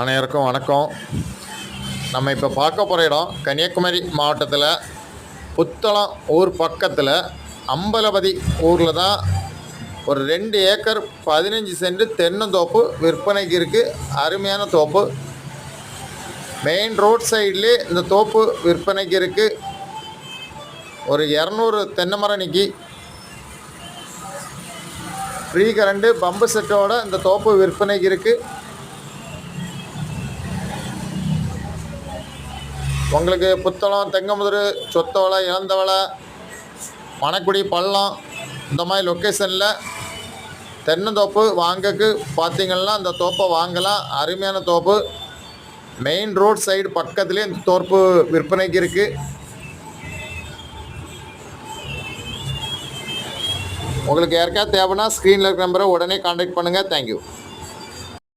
அனைவருக்கும் வணக்கம். நம்ம இப்போ பார்க்க போகிற இடம் கன்னியாகுமரி மாவட்டத்தில் புத்தளம் ஊர் பக்கத்தில் அம்பலபதி ஊரில் தான் ஒரு ரெண்டு ஏக்கர் பதினஞ்சு சென்ட் தென்னந்தோப்பு விற்பனைக்கு இருக்குது அருமையான தோப்பு. மெயின் ரோட் சைட்லேயே இந்த தோப்பு விற்பனைக்கு இருக்குது ஒரு இரநூறு தென்னை மரம் நிற்கி ஃப்ரீ கரண்ட்டு பம்பு செட்டோட இந்த தோப்பு விற்பனைக்கு இருக்குது உங்களுக்கு புத்தளம் தெங்கமுதிர் சொத்தவளை இளந்தவளை மணக்குடி பள்ளம் இந்த மாதிரி லொக்கேஷனில் தென்னந்தோப்பு வாங்கக்கு பார்த்தீங்கன்னா அந்த தோப்பை வாங்கலாம். அருமையான தோப்பு. மெயின் ரோட் சைடு பக்கத்துலேயே இந்த தோப்பு விற்பனைக்கு இருக்குது உங்களுக்கு யாருக்காவது தேவைன்னா ஸ்க்ரீனில் இருக்கிற நம்பரை உடனே காண்டாக்ட் பண்ணுங்கள் தேங்க்யூ